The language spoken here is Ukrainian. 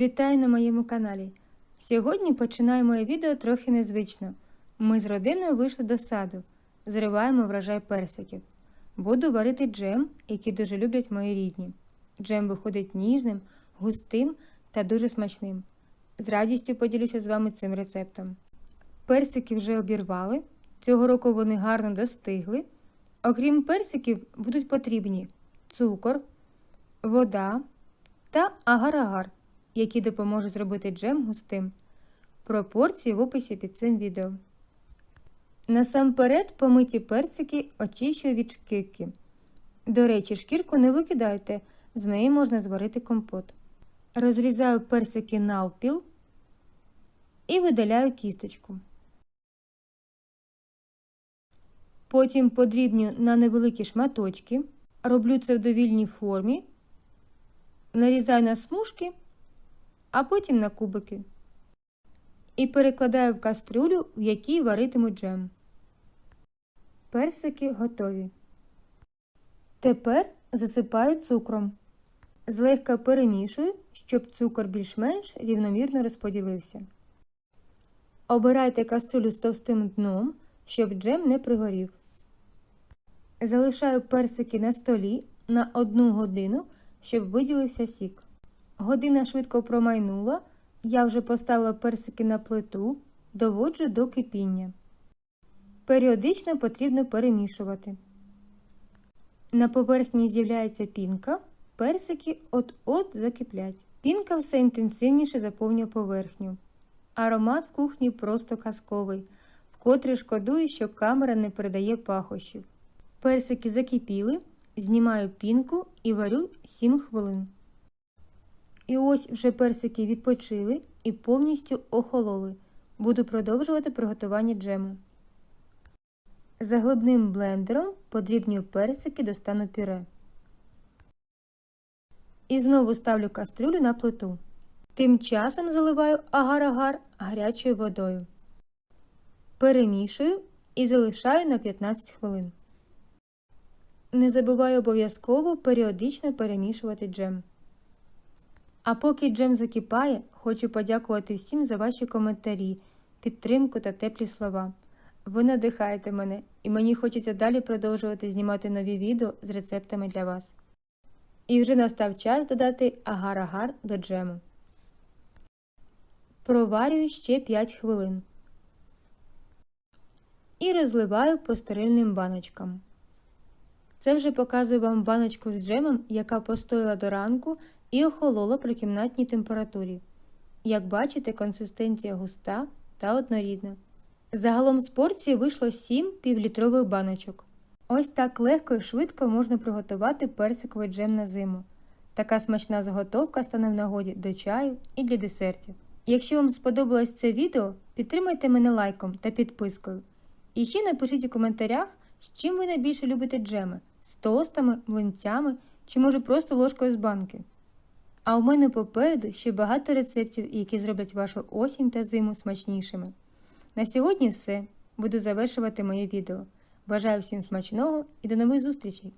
Вітаю на моєму каналі. Сьогодні починаю моє відео трохи незвично. Ми з родиною вийшли до саду, зриваємо врожай персиків. Буду варити джем, який дуже люблять мої рідні. Джем виходить ніжним, густим та дуже смачним. З радістю поділюся з вами цим рецептом. Персики вже обірвали. Цього року вони гарно достигли. Окрім персиків, будуть потрібні цукор, вода та агар-агар, який допоможе зробити джем густим. Пропорції в описі під цим відео. Насамперед помиті персики очищую від шкірки. До речі, шкірку не викидайте, з неї можна зварити компот. Розрізаю персики навпіл і видаляю кісточку. Потім подрібню на невеликі шматочки. Роблю це в довільній формі. Нарізаю на смужки, а потім на кубики. І перекладаю в кастрюлю, в якій варитиму джем. Персики готові. Тепер засипаю цукром. Злегка перемішую, щоб цукор більш-менш рівномірно розподілився. Обирайте кастрюлю з товстим дном, щоб джем не пригорів. Залишаю персики на столі на 1 годину, щоб виділився сік. Година швидко промайнула, я вже поставила персики на плиту, доводжу до кипіння. Періодично потрібно перемішувати. На поверхні з'являється пінка, персики от-от закиплять. Пінка все інтенсивніше заповнює поверхню. Аромат кухні просто казковий, вкотре шкодую, що камера не передає пахощів. Персики закипіли, знімаю пінку і варю 7 хвилин. І ось вже персики відпочили і повністю охололи. Буду продовжувати приготування джему. Заглибним блендером подрібнюю персики до стану пюре. І знову ставлю кастрюлю на плиту. Тим часом заливаю агар-агар гарячою водою. Перемішую і залишаю на 15 хвилин. Не забувай обов'язково періодично перемішувати джем. А поки джем закипає, хочу подякувати всім за ваші коментарі, підтримку та теплі слова. Ви надихаєте мене, і мені хочеться далі продовжувати знімати нові відео з рецептами для вас. І вже настав час додати агар-агар до джему. Проварюю ще 5 хвилин. І розливаю по стерильним баночкам. Це вже показую вам баночку з джемом, яка постояла до ранку і охолола при кімнатній температурі. Як бачите, консистенція густа та однорідна. Загалом з порції вийшло 7 півлітрових баночок. Ось так легко і швидко можна приготувати персиковий джем на зиму. Така смачна заготовка стане в нагоді до чаю і для десертів. Якщо вам сподобалось це відео, підтримайте мене лайком та підпискою. І ще напишіть у коментарях, з чим ви найбільше любите джеми з тостами, млинцями чи може просто ложкою з банки. А у мене попереду ще багато рецептів, які зроблять вашу осінь та зиму смачнішими. На сьогодні все. Буду завершувати моє відео. Бажаю всім смачного і до нових зустрічей!